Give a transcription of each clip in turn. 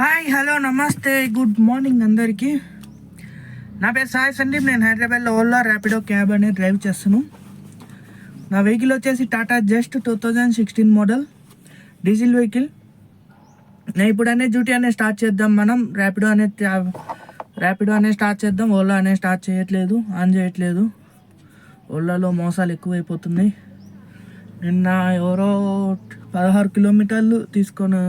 Hi hello నమస్తే. Good morning అందరికీ. నా పేరు సాయి సందీప్. నేను హైదరాబాద్లో ఓలా ర్యాపిడో క్యాబ్ అనేది డ్రైవ్ చేస్తాను నా వెహికల్ వచ్చేసి Tata just two thousand sixteen model. Diesel vehicle. నేను ఇప్పుడు అనే డ్యూటీ అనేది స్టార్ట్ చేద్దాం. మనం ర్యాపిడో అనేది ర్యాపిడో అనేది స్టార్ట్ చేద్దాం. ఓలా అనేది స్టార్ట్ చేయట్లేదు. ఆన్ చేయట్లేదు. ఓలాలో మోసాలు ఎక్కువైపోతున్నాయి. నిన్న ఎవరో పదహారు కిలోమీటర్లు తీసుకొని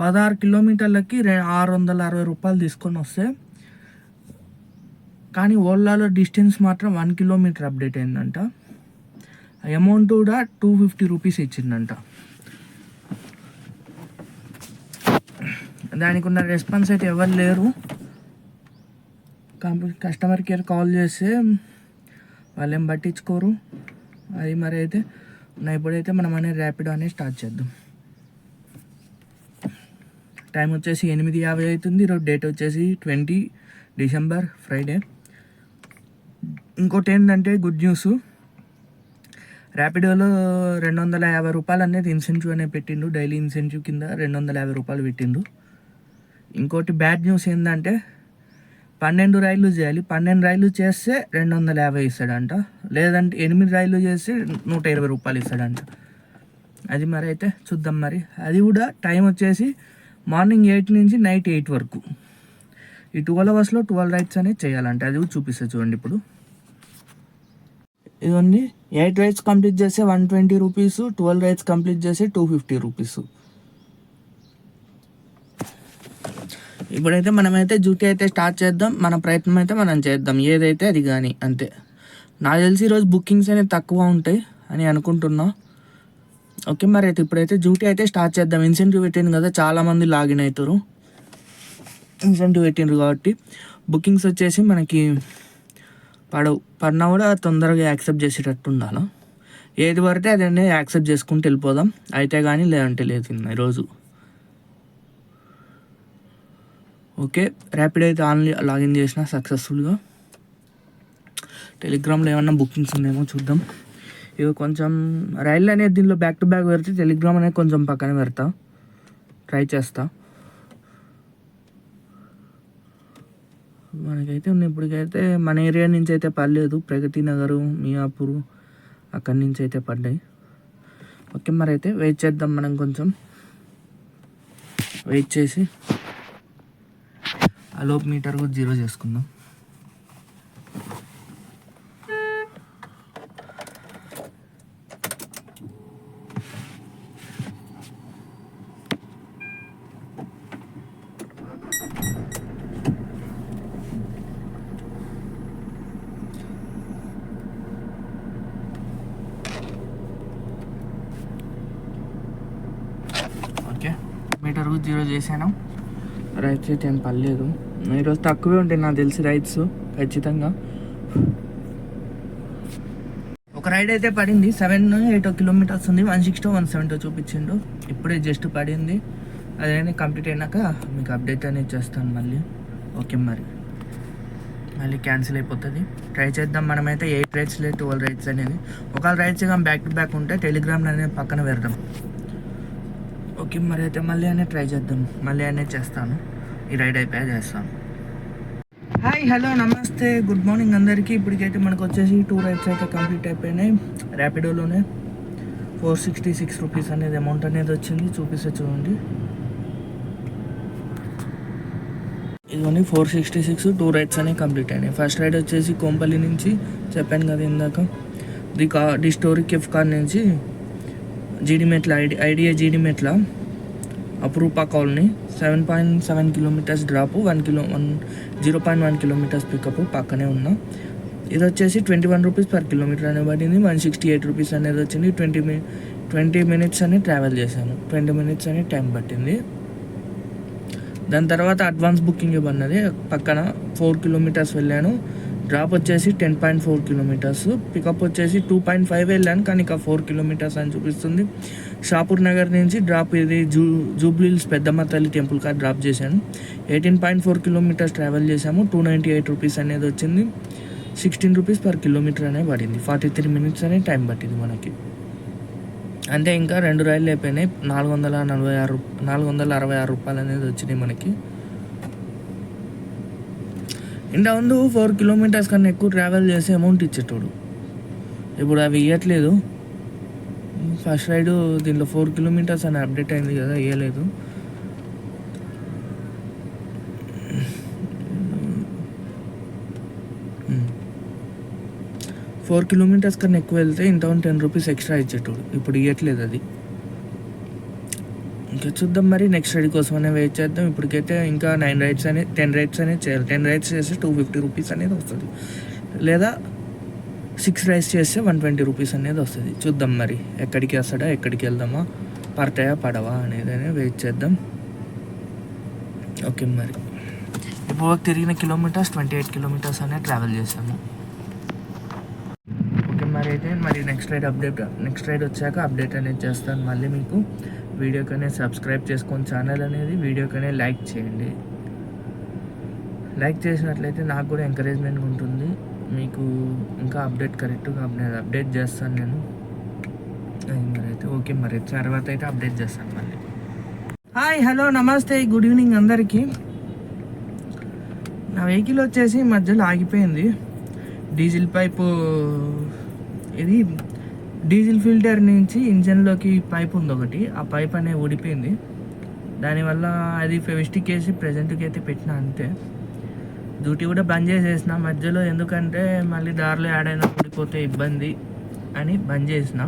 పదహారు కిలోమీటర్లకి రె ఆరు వందల అరవై రూపాయలు తీసుకొని వస్తే కానీ ఓలాలో డిస్టెన్స్ మాత్రం వన్ కిలోమీటర్ అప్డేట్ అయిందంట. అమౌంట్ కూడా టూ ఫిఫ్టీ రూపీస్ ఇచ్చిందంట. దానికి ఉన్న రెస్పాన్స్ అయితే ఎవరు లేరు. కంపెనీ కస్టమర్ కేర్ కాల్ చేస్తే వాళ్ళేం పట్టించుకోరు. అది మరి అయితే నా ఇప్పుడైతే మనం అనేది ర్యాపిడో అనేది స్టార్ట్ చేద్దాం. టైం వచ్చేసి ఎనిమిది యాభై అవుతుంది. ఈరోజు డేట్ వచ్చేసి ట్వంటీ డిసెంబర్ ఫ్రైడే. ఇంకోటి ఏంటంటే గుడ్ న్యూస్. ర్యాపిడోలో రెండు వందల యాభై రూపాయలు అనేది ఇన్సెంటివ్ అనేది పెట్టిండు. డైలీ ఇన్సెంటివ్ కింద రెండు వందల యాభై రూపాయలు పెట్టిండు. ఇంకోటి బ్యాడ్ న్యూస్ ఏంటంటే పన్నెండు రైళ్ళు చేయాలి. పన్నెండు రైళ్ళు చేస్తే రెండు వందల యాభై ఇస్తాడంట. లేదంటే ఎనిమిది రైళ్ళు చేస్తే నూట ఇరవై రూపాయలు ఇస్తాడంట. అది మరి అయితే చూద్దాం మరి. అది కూడా టైం వచ్చేసి మార్నింగ్ ఎయిట్ నుంచి నైట్ ఎయిట్ వరకు. ఈ ట్వెల్వ్ అవర్స్లో ట్వెల్వ్ రైడ్స్ అనేది చేయాలంటే. అది కూడా చూపిస్తా చూడండి ఇప్పుడు. ఇదండి ఎయిట్ రైడ్స్ కంప్లీట్ చేస్తే one twenty rupees twelve rides complete చేస్తే టూ ఫిఫ్టీ రూపీస్. ఇప్పుడైతే మనమైతే డ్యూటీ అయితే స్టార్ట్ చేద్దాం. మన ప్రయత్నం అయితే మనం చేద్దాం. ఏదైతే అది కానీ అంతే. నాకు తెలిసి ఈరోజు బుకింగ్స్ అనేవి తక్కువ ఉంటాయి అని అనుకుంటున్నా. ఓకే మరి అయితే ఇప్పుడైతే డ్యూటీ అయితే స్టార్ట్ చేద్దాం. ఇన్సెంటివ్ పెట్టింది కదా చాలామంది లాగిన్ అవుతారు ఇన్సెంటివ్ పెట్టిండ్రు కాబట్టి బుకింగ్స్ వచ్చేసి మనకి పడవు. పడినా కూడా తొందరగా యాక్సెప్ట్ చేసేటట్టు ఉండాలి? ఏది పడితే అదే యాక్సెప్ట్ చేసుకుంటూ వెళ్ళిపోదాం. అయితే కానీ లేదంటే లేదు ఈరోజు ఓకే ర్యాపిడ్ అయితే ఆన్లీ లాగిన్ చేసిన సక్సెస్ఫుల్గా. టెలిగ్రామ్లో ఏమన్నా బుకింగ్స్ ఉన్నాయేమో చూద్దాం. ఇక కొంచెం రైళ్ళు అనేది దీనిలో బ్యాక్ టు బ్యాక్ పెడితే టెలిగ్రామ్ అనేది కొంచెం పక్కన పెడతా. ట్రై చేస్తా. మనకైతే ఉన్న ఇప్పటికైతే మన ఏరియా నుంచి అయితే పర్లేదు. ప్రగతి నగరు మియాపూర్ అక్కడి నుంచి అయితే పడ్డాయి. ఓకే మరి అయితే వెయిట్ చేద్దాం మనం కొంచెం. వెయిట్ చేసి. ఆ లోపు మీటర్ కూడా జీరో చేసుకుందాం. ఓకే మీటర్ జీరో చేశాను రైట్ సైడ్ ఏం పర్లేదు ఈరోజు తక్కువే ఉంటాయి నాకు తెలిసి రైడ్స్ ఖచ్చితంగా. ఒక రైడ్ అయితే పడింది. సెవెన్ ఎయిట్ కిలోమీటర్స్ ఉంది వన్ సిక్స్టీ వన్ సెవెంటీ చూపించిండు. ఇప్పుడే జస్ట్ పడింది. అదే కంప్లీట్ అయినాక మీకు అప్డేట్ అనేది చేస్తాను మళ్ళీ. ఓకే మరి. మళ్ళీ క్యాన్సిల్ అయిపోతుంది. ట్రై చేద్దాం. మనమైతే ఎయిట్ రైడ్స్ లేదు ట్వెల్వ్ రైడ్స్ అనేది. ఒకవేళ రైడ్స్ కానీ బ్యాక్ టు బ్యాక్ ఉంటే టెలిగ్రామ్ అనేది పక్కన పెడదాం. ఓకే మరి అయితే మళ్ళీ అనేది ట్రై చేద్దాం. మళ్ళీ అనేది చేస్తాను. రైడ్ అయిపోయా చేస్తాను హాయ్ హలో నమస్తే. గుడ్ మార్నింగ్ అందరికీ. ఇప్పటికైతే మనకు వచ్చేసి టూ రైడ్స్ అయితే కంప్లీట్ అయిపోయినాయి. ర్యాపిడోలోనే ఫోర్ సిక్స్టీ సిక్స్ రూపీస్ అనేది అమౌంట్ అనేది వచ్చింది. చూపిస్తే చూడండి. ఇదిగోండి four sixty six two rides అనేవి కంప్లీట్ అయినాయి. ఫస్ట్ రైడ్ వచ్చేసి కోంపల్లి నుంచి చెప్పాను కదా ఇందాక. ది కా ది స్టోరీ కెఫ్ కార్ నుంచి. జీడిమెట్ల ఐడి idea Jeedimetla Apurupa colony seven point seven kilometres drop one kilo one zero point one kilometres pickup పక్కనే ఉన్నా. ఇది వచ్చేసి twenty one rupees per kilometre అనే పడింది. వన్ సిక్స్టీ ఎయిట్ రూపీస్ అనేది వచ్చింది. ట్వంటీ మినిట్ ట్వంటీ మినిట్స్ అని ట్రావెల్ చేశాను. ట్వంటీ మినిట్స్ అని టైం పట్టింది. దాని తర్వాత అడ్వాన్స్ బుకింగ్ ఇవ్వన్నది పక్కన ఫోర్ కిలోమీటర్స్ వెళ్ళాను. డ్రాప్ వచ్చేసి ten point four kilometres. Pickup వచ్చేసి టూ పాయింట్ ఫైవ్ వెళ్ళాను కానీ ఇక ఫోర్ కిలోమీటర్స్ అని చూపిస్తుంది. షాపూర్ నగర్ నుంచి డ్రాప్ ఇది zoo Jubilee Hills Peddamma Thalli temple car drop చేశాను. Eighteen point four kilometres travel చేశాము. టూ నైంటీ ఎయిట్ రూపీస్ అనేది వచ్చింది. సిక్స్టీన్ రూపీస్ పర్ కిలోమీటర్ అనేది పడింది. ఫార్టీ త్రీ మినిట్స్ అనే టైం పట్టింది మనకి. అంటే ఇంకా రెండు రైళ్ళు అయిపోయినాయి. నాలుగు వందల నలభై ఆరు నాలుగు వందల అరవై ఆరు రూపాయలు అనేది వచ్చినాయి మనకి. ఇంత ముందు ఫోర్ కిలోమీటర్స్ కన్నా ఎక్కువ ట్రావెల్ చేసి అమౌంట్ ఇచ్చేటోడు. ఇప్పుడు అవి ఇవ్వట్లేదు ఫస్ట్ రైడ్ దీంట్లో ఫోర్ కిలోమీటర్స్ అని అప్డేట్ అయింది కదా ఇవ్వలేదు ఫోర్ కిలోమీటర్స్ కన్నా ఎక్కువ వెళ్తే ఇంత టెన్ రూపీస్ ఎక్స్ట్రా ఇచ్చేటోడు. ఇప్పుడు ఇవ్వట్లేదు అది. ఇంకా చూద్దాం మరి. నెక్స్ట్ రైడ్ కోసమనే వెయిట్ చేద్దాం. ఇప్పటికైతే ఇంకా నైన్ రైడ్స్ అనేది టెన్ రైడ్స్ అనేది చేయాలి. టెన్ రైడ్స్ చేస్తే టూ ఫిఫ్టీ రూపీస్ అనేది వస్తుంది. లేదా సిక్స్ రైడ్స్ చేస్తే వన్ ట్వంటీ రూపీస్ అనేది వస్తుంది. చూద్దాం మరి. ఎక్కడికి వస్తాడా ఎక్కడికి వెళ్దామా పడతాయా పడవా అనేది అనేది వెయిట్ చేద్దాం. ఓకే మరి. ఇప్పుడు తిరిగిన కిలోమీటర్స్ ట్వంటీ ఎయిట్ కిలోమీటర్స్ అనేది ట్రావెల్ చేసాము ఓకే మరి అయితే మరి next ride update next ride వచ్చాక అప్డేట్ అనేది చేస్తాను మళ్ళీ మీకు. వీడియోకనే సబ్స్క్రైబ్ చేసుకొని ఛానల్ అనేది వీడియోకనే లైక్ చేయండి. లైక్ చేసినట్లయితే నాకు కూడా ఎంకరేజ్మెంట్ ఉంటుంది. మీకు ఇంకా అప్డేట్ కరెక్ట్గా అప్డేట్ అప్డేట్ చేస్తాను నేను. అయితే ఓకే మరి తర్వాత అయితే అప్డేట్ చేస్తాను మళ్ళీ. హాయ్ హలో నమస్తే గుడ్ ఈవినింగ్ అందరికీ. నా వెహికల్ వచ్చేసి మధ్యలో ఆగిపోయింది. డీజిల్ పైపు ఇది డీజిల్ ఫిల్టర్ నుంచి ఇంజన్లోకి పైప్ ఉంది ఒకటి ఆ పైప్ అనేది ఊడిపోయింది. దానివల్ల అది ఫెవిస్టిక్ వేసి ప్రజెంట్కి అయితే పెట్టిన అంతే. డ్యూటీ కూడా బంద్ చేసేసిన. మధ్యలో ఎందుకంటే మళ్ళీ దారిలో యాడైనా ఊడిపోతే ఇబ్బంది అని బంద్ చేసిన.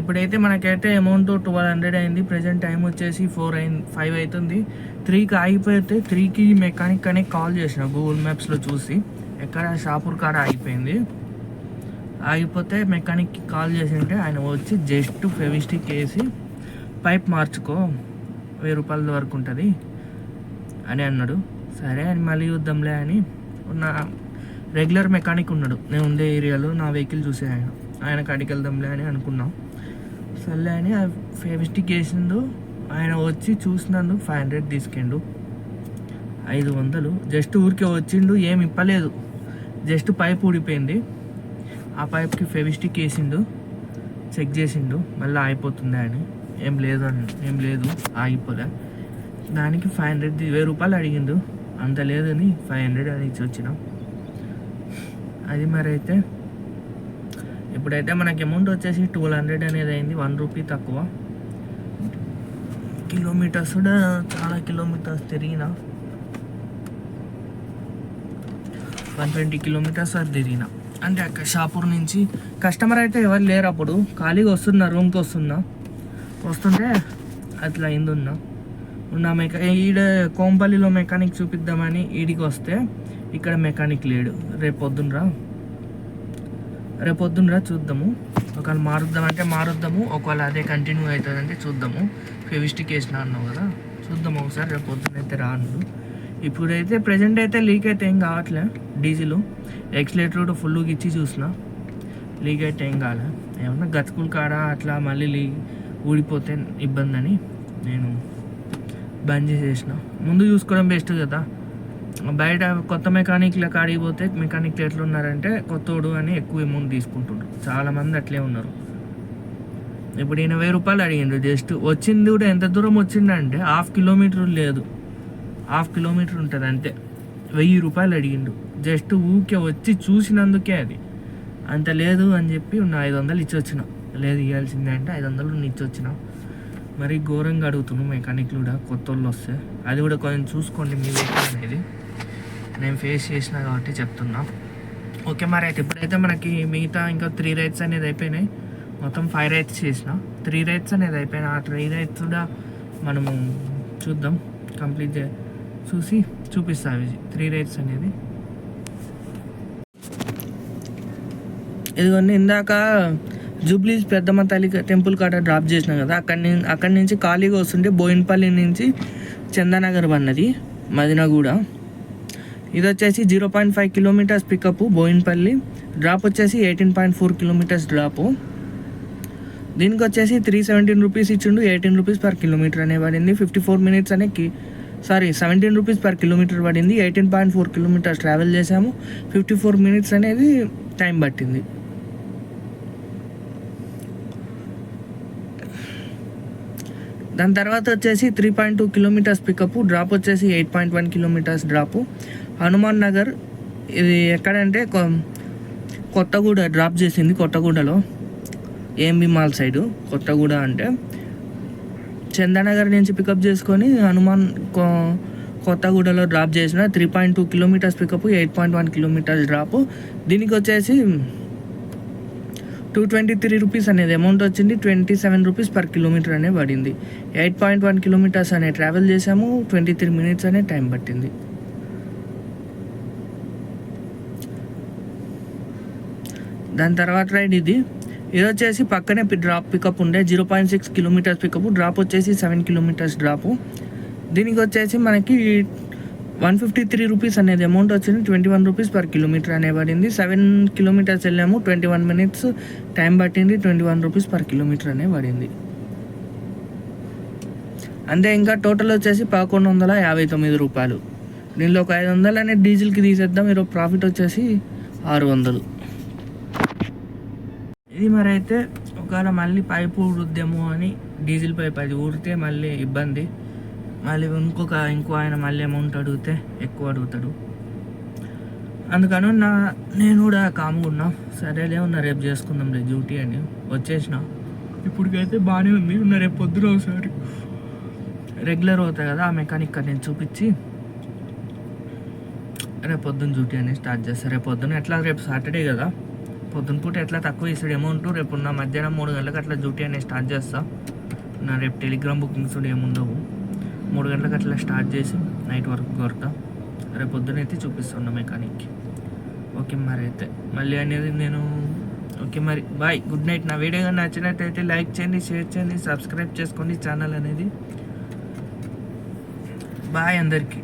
ఇప్పుడైతే మనకైతే అమౌంట్ ట్వెల్వ్ హండ్రెడ్ అయింది. ప్రజెంట్ టైం వచ్చేసి ఫోర్ అయింది ఫైవ్ అవుతుంది. త్రీకి ఆగిపోతే త్రీకి మెకానిక్ అనే కాల్ చేసిన గూగుల్ మ్యాప్స్లో చూసి. ఎక్కడ షాపూర్ కాడ ఆగిపోయింది. ఆగిపోతే మెకానిక్కి కాల్ చేసి ఉంటే ఆయన వచ్చి జస్ట్ ఫెవిస్టిక్ వేసి పైప్ మార్చుకో వెయ్యి రూపాయల వరకు ఉంటుంది అని అన్నాడు. సరే అని మళ్ళీ చూద్దాంలే అని ఉన్న రెగ్యులర్ మెకానిక్ ఉన్నాడు. నేను ఉండే ఏరియాలో నా వెహికల్ చూసే ఆయన. ఆయన కాడికి వెళ్దాంలే అని అనుకున్నాం. సర్లే అని ఫెవిస్టిక్ వేసిండు. ఆయన వచ్చి చూసినందుకు ఫైవ్ హండ్రెడ్ తీసుకెండు. ఐదు వందలు. జస్ట్ ఊరికే వచ్చిండు ఏం ఇప్పలేదు. జస్ట్ పైప్ ఊడిపోయింది. ఆ పైప్కి ఫెవిస్టిక్ వేసిండు చెక్ చేసిండు మళ్ళీ ఆగిపోతుందా అని. ఏం లేదు అని ఏం లేదు ఆగిపోలే. దానికి ఫైవ్ హండ్రెడ్ వెయ్యి రూపాయలు అడిగిండు. అంత లేదని ఫైవ్ హండ్రెడ్ అని ఇచ్చి వచ్చినాం. అది మరి అయితే ఇప్పుడైతే మనకి అమౌంట్ వచ్చేసి టూ హండ్రెడ్ అనేది అయింది వన్ రూపీ తక్కువ. కిలోమీటర్స్ కూడా చాలా కిలోమీటర్స్ తిరిగినా. వన్ ట్వంటీ కిలోమీటర్స్ అది తిరిగిన. అంటే అక్కడ షాపూర్ నుంచి కస్టమర్ అయితే ఎవరు లేరు అప్పుడు. ఖాళీగా వస్తున్నా రూమ్కి వస్తున్నా. వస్తుంటే అట్లా అయింది ఉన్నా. ఉన్న మెకా ఈడ కోంపల్లిలో మెకానిక్ చూపిద్దామని ఈడికి వస్తే ఇక్కడ మెకానిక్ లేడు. రేపు పొద్దునరా. రేపు పొద్దునరా చూద్దాము. ఒకవేళ మారుద్దామంటే మారుద్దాము ఒకవేళ అదే కంటిన్యూ అవుతుందంటే చూద్దాము. ఫెవిస్టిక్ వేసిన అన్నావు కదా. చూద్దాము ఒకసారి రేపు పొద్దున అయితే రాను ఇప్పుడైతే ప్రజెంట్ అయితే లీక్ అయితే ఏం కావట్లే డీజిల్ ఎక్స్లేటర్ కూడా ఫుల్గా ఇచ్చి చూసిన. లీక్ అయితే ఏం కాలే. ఏమన్నా గతుకులు కాడ అట్లా మళ్ళీ లీ ఊడిపోతే ఇబ్బంది అని నేను బంద్ చేసేసిన. ముందు చూసుకోవడం బెస్ట్ కదా. బయట కొత్త మెకానిక్ల కాడికి పోతే మెకానిక్లు ఎట్లున్నారంటే కొత్తోడు అని ఎక్కువ అమౌంట్ తీసుకుంటుండ్రు. చాలామంది అట్లే ఉన్నారు. ఇప్పుడు ఈయన వెయ్యి రూపాయలు అడిగిండు జస్ట్ వచ్చింది కూడా ఎంత దూరం వచ్చిందంటే హాఫ్ కిలోమీటర్ లేదు. హాఫ్ కిలోమీటర్ ఉంటుంది అంతే. వెయ్యి రూపాయలు అడిగిండు. జస్ట్ ఊకే వచ్చి చూసినందుకే అది. అంత లేదు అని చెప్పి ఉన్న ఐదు వందలు ఇచ్చి వచ్చిన లేదు ఇవ్వాల్సిందే అంటే ఐదు వందలు నువ్వు ఇచ్చి వచ్చిన మరి ఘోరంగా అడుగుతున్నావు మెకానిక్లు కూడా కొత్త వాళ్ళు వస్తే. అది కూడా కొంచెం చూసుకోండి మీ వెహికల్ అనేది. నేను ఫేస్ చేసిన కాబట్టి చెప్తున్నా. ఓకే మరి అయితే ఇప్పుడైతే మనకి మిగతా ఇంకా త్రీ రైడ్స్ అనేది అయిపోయినాయి. మొత్తం ఫైవ్ రైడ్స్ చేసిన. త్రీ రైడ్స్ అనేది అయిపోయినాయి. ఆ త్రీ రైడ్స్ కూడా మనము చూద్దాం. కంప్లీట్ చే చూసి చూపిస్తా త్రీ రైడ్స్ అనేది. ఇదిగోండి ఇందాక జూబ్లీస్ పెద్దమ్మ తల్లి టెంపుల్ కాడ డ్రాప్ చేసినాం కదా అక్కడి నుంచి అక్కడి నుంచి ఖాళీగా వస్తుంటే బోయిన్పల్లి నుంచి చందానగర్ పన్నది మదినగూడ. ఇది వచ్చేసి zero point five kilometres pickup Bowenpally drop వచ్చేసి eighteen point four kilometres drop. దీనికి వచ్చేసి త్రీ సెవెంటీన్ రూపీస్ ఇచ్చిండు ఎయిటీన్ రూపీస్ పర్ కిలోమీటర్ అనే పడింది ఫిఫ్టీ ఫోర్ మినిట్స్ అనే కి sorry seventeen rupees per kilometre పడింది. Eighteen point four kilometres travel చేశాము. ఫిఫ్టీ ఫోర్ మినిట్స్ అనేది టైం పట్టింది. దాని తర్వాత వచ్చేసి three point two kilometres pickup drop వచ్చేసి eight point one kilometres drop Hanuman Nagar ఇది ఎక్కడంటే కొత్తగూడ డ్రాప్ చేసింది కొత్తగూడలో. ఏఎంబి మాల్ సైడు కొత్తగూడ అంటే. చందానగర్ నుంచి పికప్ చేసుకొని హనుమాన్ కొత్తగూడలో డ్రాప్ చేసిన three point two kilometres pickup eight point one kilometres drop దీనికి వచ్చేసి టూ ట్వంటీ త్రీ రూపీస్ అనేది అమౌంట్ వచ్చింది. Twenty seven rupees per kilometre అనే పడింది. ఎయిట్ పాయింట్ వన్ కిలోమీటర్స్ అనే ట్రావెల్ చేసాము ట్వంటీ త్రీ మినిట్స్ అనే టైం పట్టింది. దాని తర్వాత రైడ్ ఇది. ఇది వచ్చేసి పక్కనే డ్రాప్ పికప్ ఉండే. Zero point six kilometres pickup drop వచ్చేసి సెవెన్ కిలోమీటర్స్ డ్రాప్ దీనికి వచ్చేసి మనకి వన్ ఫిఫ్టీ త్రీ రూపీస్ అనేది అమౌంట్ వచ్చింది. Twenty one rupees per kilometre అనే పడింది సెవెన్ కిలోమీటర్స్ వెళ్ళాము. ట్వంటీ వన్ మినిట్స్ టైం పట్టింది. Twenty one rupees per kilometre అనే పడింది అంతే ఇంకా టోటల్ వచ్చేసి పదకొండు వందల యాభై తొమ్మిది రూపాయలు. దీనిలో ఒక ఐదు వందలు అనేది డీజిల్కి తీసేద్దాం. ఈరోజు ప్రాఫిట్ వచ్చేసి ఆరు వందలు. ఇది మరి అయితే ఒకవేళ మళ్ళీ పైపు ఊరుద్దేమో అని డీజిల్ పైప్ అది ఊరితే మళ్ళీ ఇబ్బంది. మళ్ళీ ఇంకొక ఇంకో ఆయన మళ్ళీ అమౌంట్ అడిగితే ఎక్కువ అడుగుతాడు. అందుకని నా నేను కూడా కామ్గా ఉన్నా. సరేలే ఉన్న రేపు చేసుకుందాంలే డ్యూటీ అని వచ్చేసిన. ఇప్పటికైతే బాగానే ఉంది. ఉన్న రేపు పొద్దున ఒకసారి. రెగ్యులర్ అవుతాయి కదా ఆ మెకానిక్ నేను చూపించి రేపు పొద్దున్న డ్యూటీ అనేది స్టార్ట్ చేస్తాను రేపు పొద్దున ఎట్లా రేపు సాటర్డే కదా. పొద్దునపూట ఎట్లా తక్కువ ఇస్తాడు అమౌంట్ రేపు నా మధ్యాహ్నం మూడు గంటలకు అట్లా డ్యూటీ అనేది స్టార్ట్ చేస్తా. నా రేపు టెలిగ్రామ్ బుకింగ్స్ కూడా ఏముండవు మూడు గంటలకు అట్లా స్టార్ట్ చేసి నైట్ వరకు కొడతా రేపు పొద్దునైతే చూపిస్తున్నా మెకానిక్కి. ఓకే మరి అయితే. మళ్ళీ అనేది నేను ఓకే మరి. బాయ్. Good night. నా వీడియో కానీ నచ్చినట్టయితే లైక్ చేయండి షేర్ చేయండి సబ్స్క్రైబ్ చేసుకోండి ఛానల్ అనేది. బాయ్ అందరికీ.